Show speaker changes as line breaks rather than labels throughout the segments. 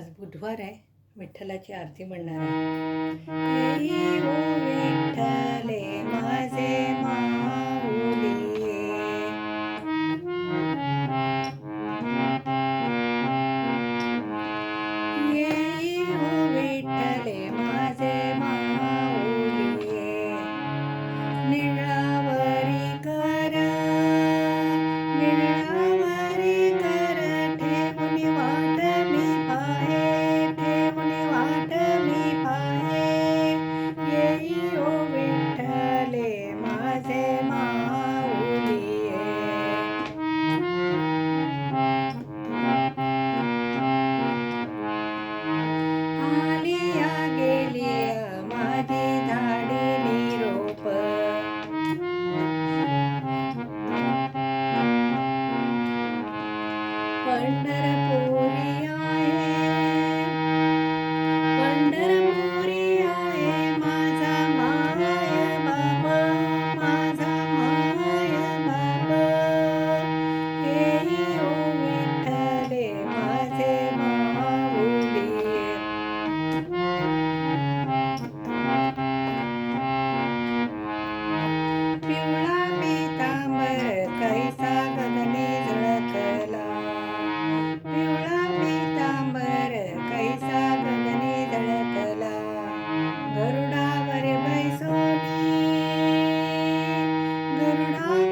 आज बुधवार आहे विठ्ठलाची आरती म्हणणार आहे हो माझे माऊली हो करा partner up. Good night.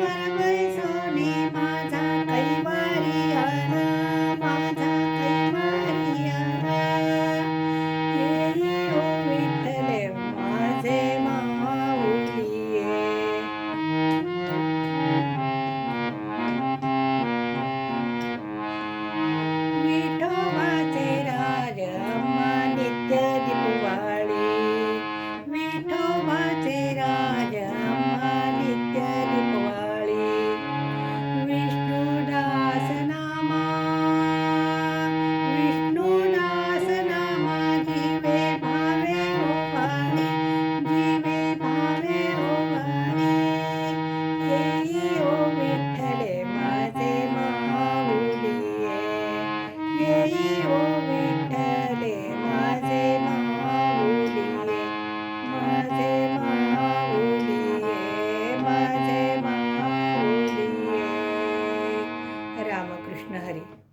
Krishna